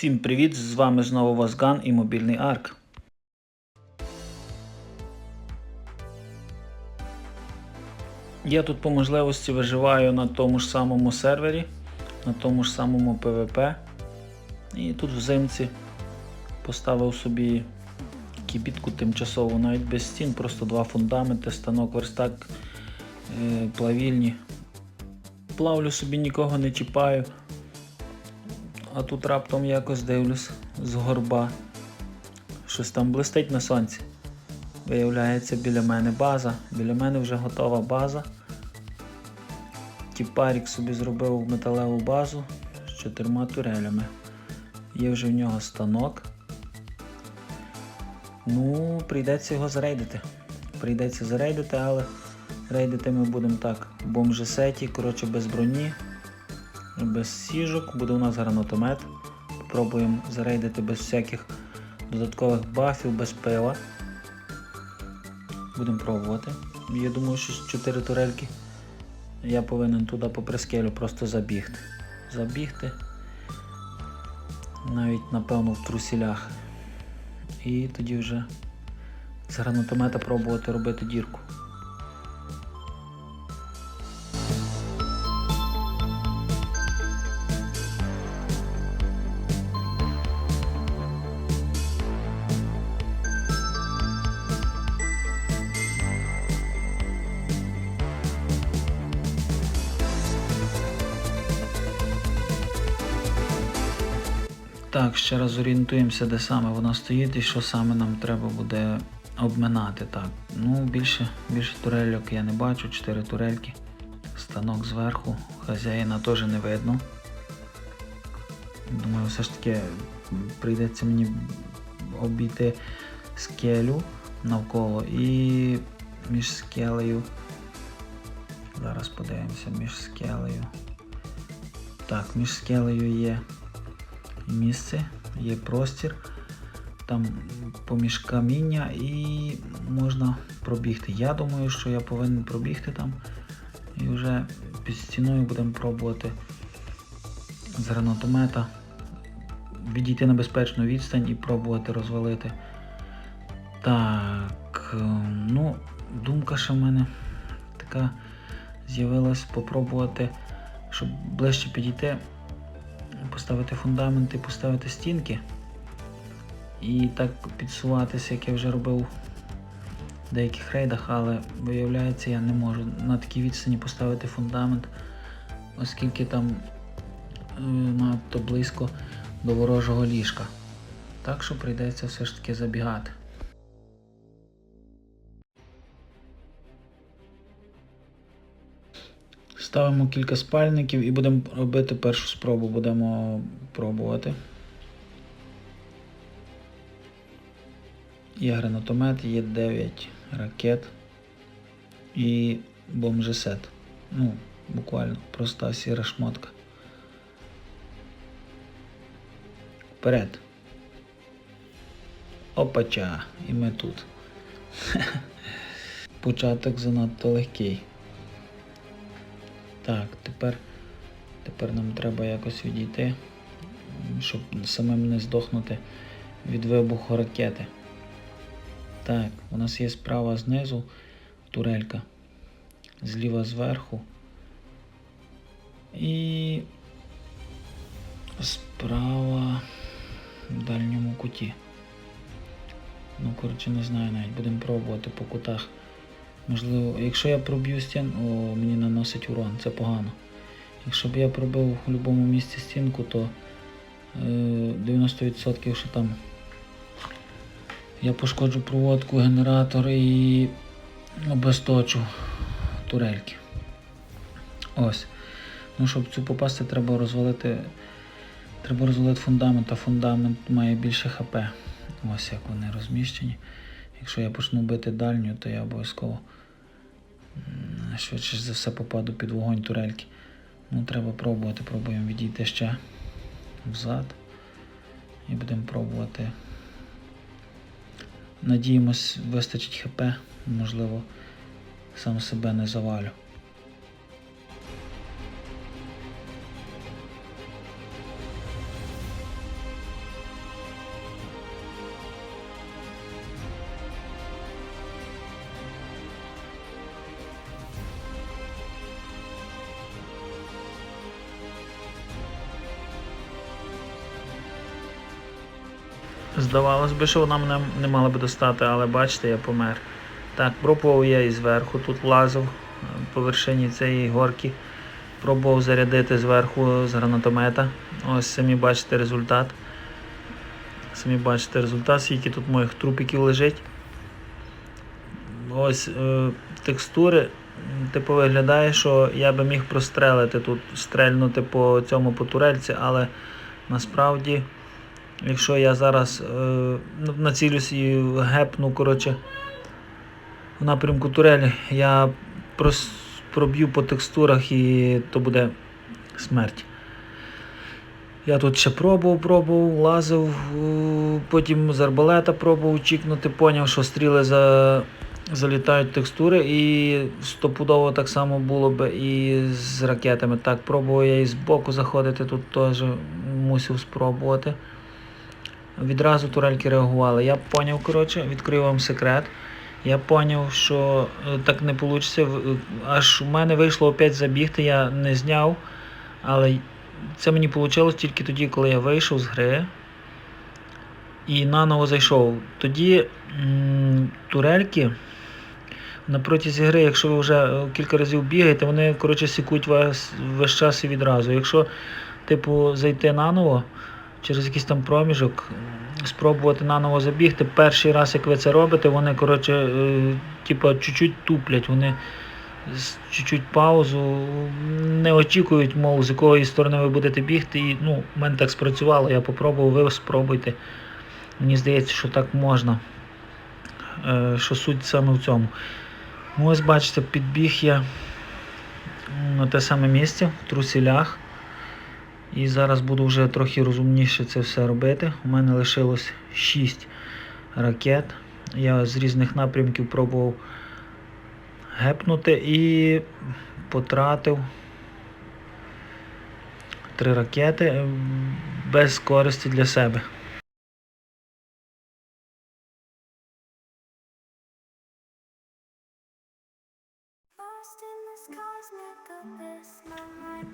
Всім привіт! З вами знову Вазган і мобільний Арк. Я тут по можливості виживаю на тому ж самому сервері, на тому ж самому PvP. І тут взимці поставив собі кібітку тимчасову, навіть без стін, просто два фундаменти, станок, верстак, е, плавільні. Плавлю собі, нікого не чіпаю. А тут раптом якось дивлюсь з горба. Щось там блистить на сонці. Виявляється, біля мене база. Біля мене вже готова база. Тіпарік собі зробив металеву базу з чотирма турелями. Є вже в нього станок. Ну, прийдеться його зарейдити. Прийдеться зарейдити, але рейдити ми будемо так. Бомжесеті, коротше, без броні, без сіжок, буде у нас гранатомет. Попробуємо зарейдити без всяких додаткових бафів, без пива. Будемо пробувати. Я думаю, що 4 турельки я повинен туди по прескелю просто забігти. Забігти. Навіть, напевно, в трусілях. І тоді вже з гранатомета пробувати робити дірку. Так, ще раз орієнтуємося, де саме вона стоїть і що саме нам треба буде обминати. Так, ну більше, більше турельок я не бачу, 4 турельки. Станок зверху, хазяїна теж не видно. Думаю, все ж таки прийдеться мені обійти скелю навколо і між скелею. Зараз подивимося між скелею. Так, між скелею є місце, є простір, там поміж каміння і можна пробігти. Я думаю, що я повинен пробігти там і вже під стіною будемо пробувати з гранатомета відійти на безпечну відстань і пробувати розвалити. Так, ну, думка ще в мене така з'явилась попробувати, щоб ближче підійти поставити фундаменти, поставити стінки і так підсуватися, як я вже робив в деяких рейдах, але виявляється, я не можу на такій відстані поставити фундамент, оскільки там е, надто близько до ворожого ліжка. Так що прийдеться все ж таки забігати. Ставимо кілька спальників і будемо робити першу спробу, будемо пробувати. Є гранатомет, є 9 ракет і бомжесет. Ну, буквально проста сіра шмотка. Вперед. Опача, і ми тут. Початок занадто легкий. Так, тепер тепер нам треба якось відійти, щоб самим не здохнути від вибуху ракети. Так, у нас є справа знизу турелька, зліва зверху. І справа в дальньому куті. Ну, коротше, не знаю навіть, будемо пробувати по кутах. Можливо, якщо я проб'ю стін, мені наносить урон, це погано. Якщо б я пробив в будь-якому місці стінку, то е, 90% що там я пошкоджу проводку, генератор і обесточу турельки. Ось. Ну, щоб цю попасти, треба розвалити треба розвалити фундамент, а фундамент має більше ХП. Ось як вони розміщені. Якщо я почну бити дальню, то я обов'язково швидше за все попаду під вогонь турельки. Ну, треба пробувати, пробуємо відійти ще взад. І будемо пробувати. Надіємось, вистачить ХП, можливо, сам себе не завалю. Здавалось би, що вона мене не мала би достати, але бачите, я помер. Так, пробував я і зверху, тут лазив е, по вершині цієї горки. Пробував зарядити зверху з гранатомета. Ось самі бачите результат. Самі бачите результат, скільки тут моїх трупиків лежить. Ось е, текстури, типу, виглядає, що я би міг прострелити тут, стрельнути по цьому по турельці, але насправді, якщо я зараз е, націлюсь і гепну, коротше, в напрямку турелі, я прос, проб'ю по текстурах і то буде смерть. Я тут ще пробував, пробував, лазив, е, потім з арбалета пробував чікнути, поняв, що стріли за... залітають текстури і стопудово так само було би і з ракетами. Так, пробував я і з боку заходити, тут теж мусив спробувати. Відразу турельки реагували. Я поняв, коротше, відкрив вам секрет. Я поняв, що е, так не вийде. Аж у мене вийшло опять забігти, я не зняв, але це мені вийшло тільки тоді, коли я вийшов з гри і наново зайшов. Тоді турельки на гри, якщо ви вже е, кілька разів бігаєте, вони коротше сікуть вас весь час і відразу. Якщо, типу, зайти наново через якийсь там проміжок, спробувати наново забігти, перший раз, як ви це робите, вони коротше, типу, чуть-чуть туплять. Вони чуть-чуть паузу, не очікують, мов, з якої сторони ви будете бігти. І, ну, в мене так спрацювало, я попробував, ви спробуйте. Мені здається, що так можна. Е, що суть саме в цьому. Ну, ось бачите, підбіг я на те саме місце, в трусілях. І зараз буду вже трохи розумніше це все робити. У мене лишилось 6 ракет. Я з різних напрямків пробував гепнути і потратив три ракети без користі для себе.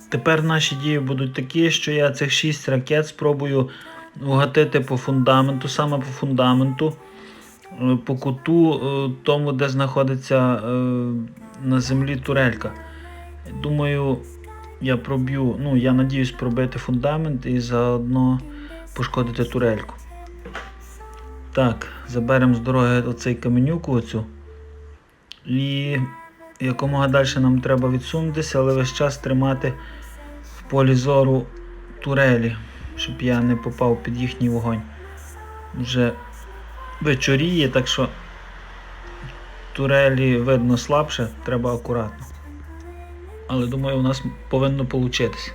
Тепер наші дії будуть такі, що я цих 6 ракет спробую угатити по фундаменту, саме по фундаменту, е, по куту е, тому, де знаходиться е, на землі турелька. Думаю, я проб'ю, ну, я надіюсь пробити фундамент і заодно пошкодити турельку. Так, заберемо з дороги оцей каменюку оцю. І якомога далі нам треба відсунутися, але весь час тримати в полі зору турелі, щоб я не попав під їхній вогонь. Вже вечоріє, так що турелі видно слабше, треба акуратно. Але думаю, у нас повинно получитись.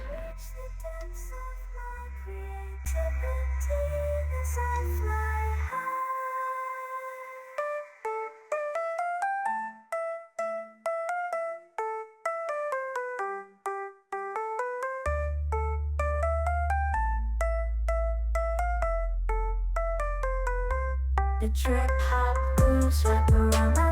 The trip hop grooves wrap around my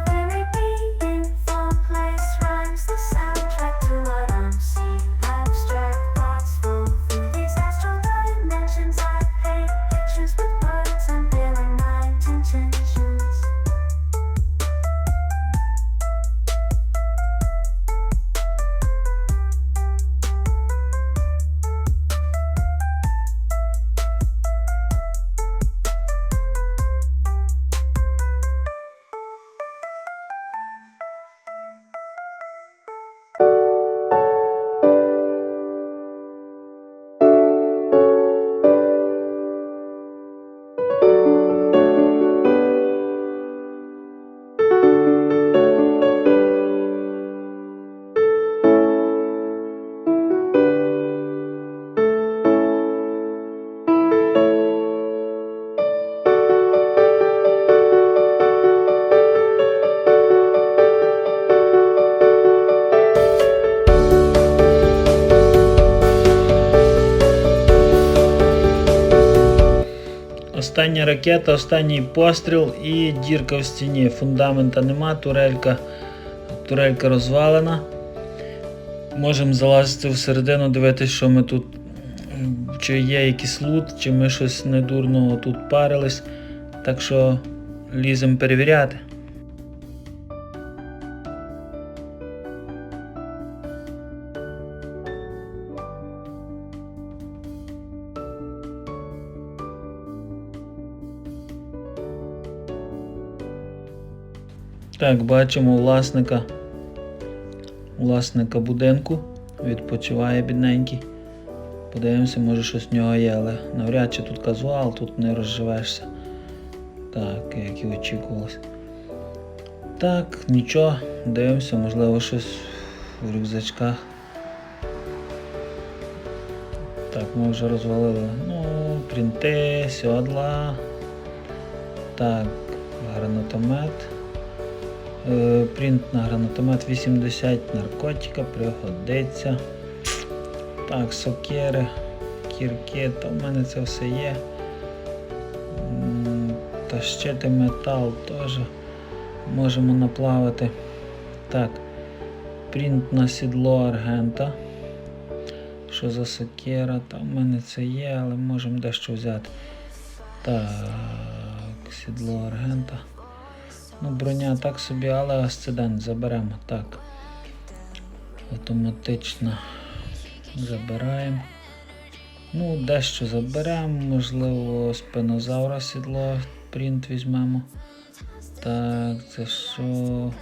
Остання ракета, останній постріл і дірка в стіні. Фундамента нема, турелька, турелька розвалена. Можемо залазити всередину, дивитися, що ми тут чи є якийсь лут, чи ми щось недурно тут парились. Так що ліземо перевіряти. Так, бачимо власника, власника будинку. Відпочиває бідненький. Подивимося, може щось в нього є, але навряд чи тут казуал, тут не розживешся. Так, як і очікувалось. Так, нічого, дивимося, можливо, щось в рюкзачках. Так, ми вже розвалили. Ну, принти, сьодла. Так, гранатомет. Е, Принт на гранатомет 80 наркотика пригодиться. Так, сокири, кірки, та в мене це все є. Та щити метал теж можемо наплавити. Так, принт на сідло аргента. Що за сокира? Та в мене це є, але можемо дещо взяти. Так, сідло аргента. Ну, броня так собі, але асцидент заберемо. Так. Автоматично забираємо. Ну, дещо заберемо, можливо, спинозавра сідло, принт візьмемо. Так, це що?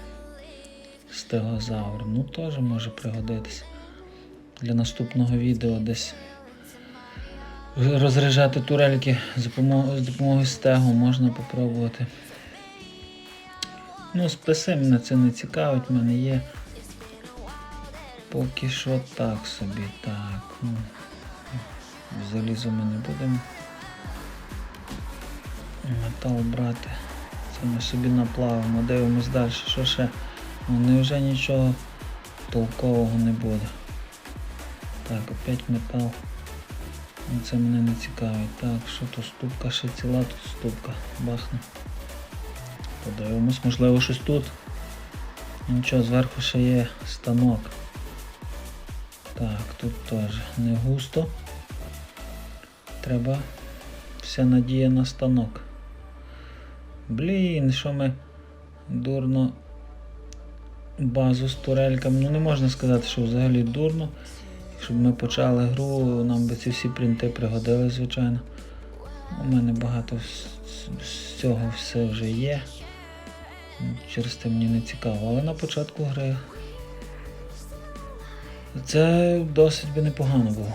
Стегозавр. Ну, теж може пригодитися. Для наступного відео десь розряджати турельки з допомогою, стегу можна попробувати. Ну, списи мене це не цікавить, в мене є. Поки що так собі, так. Ну, залізо ми не будемо. Метал брати. Це ми собі наплавимо, дивимось далі, що ще. Ну, невже нічого толкового не буде. Так, опять метал. Ну, Це мене не цікавить. Так, що то ступка, ще ціла тут ступка. Бахне. Подивимось, можливо, щось тут. Нічого, зверху ще є станок. Так, тут теж не густо. Треба вся надія на станок. Блін, що ми дурно базу з турельками. Ну не можна сказати, що взагалі дурно. Якщо б ми почали гру, нам би ці всі принти пригодили, звичайно. У мене багато з цього все вже є. Через те мені не цікаво. Але на початку гри це досить би непогано було.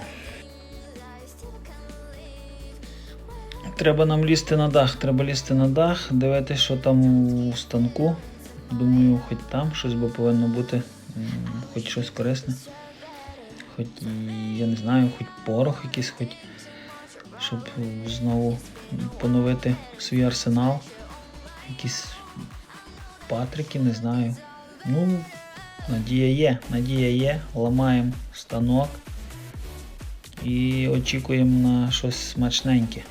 Треба нам лізти на дах, треба лізти на дах, дивитися, що там у станку. Думаю, хоч там щось би повинно бути, хоч щось корисне. Хоч, я не знаю, хоч порох якийсь, хоч, щоб знову поновити свій арсенал. Якісь патрики, не знаю. Ну, надія є, надія є. Ламаємо станок і очікуємо на щось смачненьке.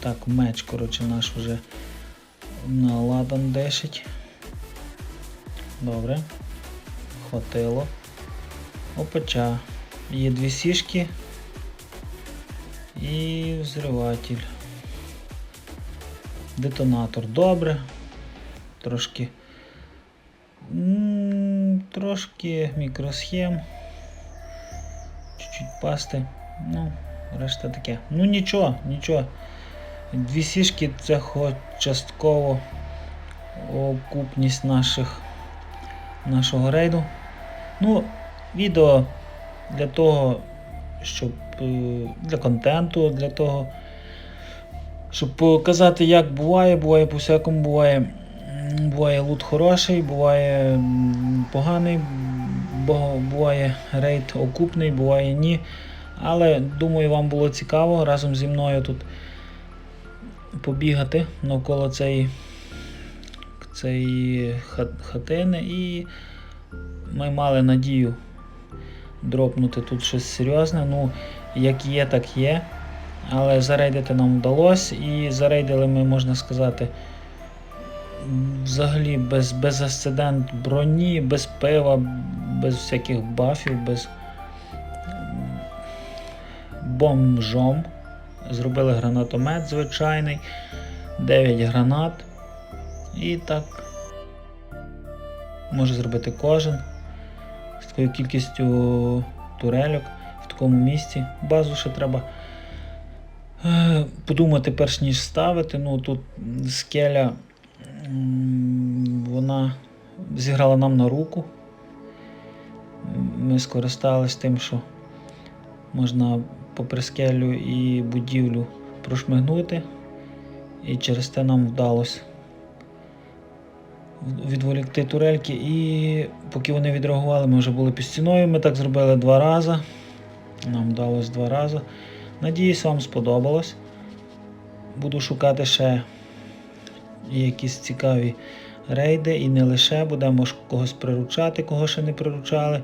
Так, меч, коротше, наш вже на ладан 10. Добре. Хватило. Опача. Є дві сішки і взриватель. Детонатор добре. Трошки. Трошки мікросхем. Чуть-чуть пасти. Ну, решта таке. Ну нічого, нічого. Дві сішки це хоч частково окупність наших, нашого рейду. Ну, відео для того, щоб е, для контенту, для того, щоб показати, як буває, буває по-всякому, буває, буває лут хороший, буває поганий, буває рейд окупний, буває ні. Але думаю, вам було цікаво разом зі мною тут побігати навколо цієї, цієї хатини і ми мали надію дропнути тут щось серйозне. Ну, як є, так є. Але зарейдити нам вдалося і зарейдили ми, можна сказати, взагалі без, без асцидент броні, без пива, без всяких бафів, без бомжом. Зробили гранатомет звичайний, 9 гранат. І так може зробити кожен з такою кількістю турельок в такому місці. Базу ще треба подумати, перш ніж ставити. Ну тут скеля вона зіграла нам на руку. Ми скористалися тим, що можна попри скелю і будівлю прошмигнути. І через те нам вдалося відволікти турельки. І поки вони відреагували, ми вже були під стіною. Ми так зробили два рази. Нам вдалося два рази. Надіюсь, вам сподобалось. Буду шукати ще якісь цікаві рейди і не лише, будемо когось приручати, кого ще не приручали.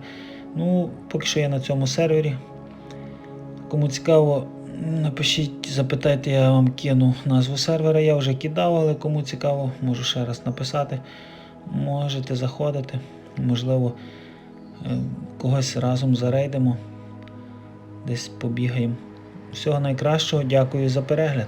Ну, поки що я на цьому сервері. Кому цікаво, напишіть, запитайте, я вам кину назву сервера. Я вже кидав, але кому цікаво, можу ще раз написати. Можете заходити. Можливо, е, когось разом зарейдимо, десь побігаємо. Всього найкращого, дякую за перегляд.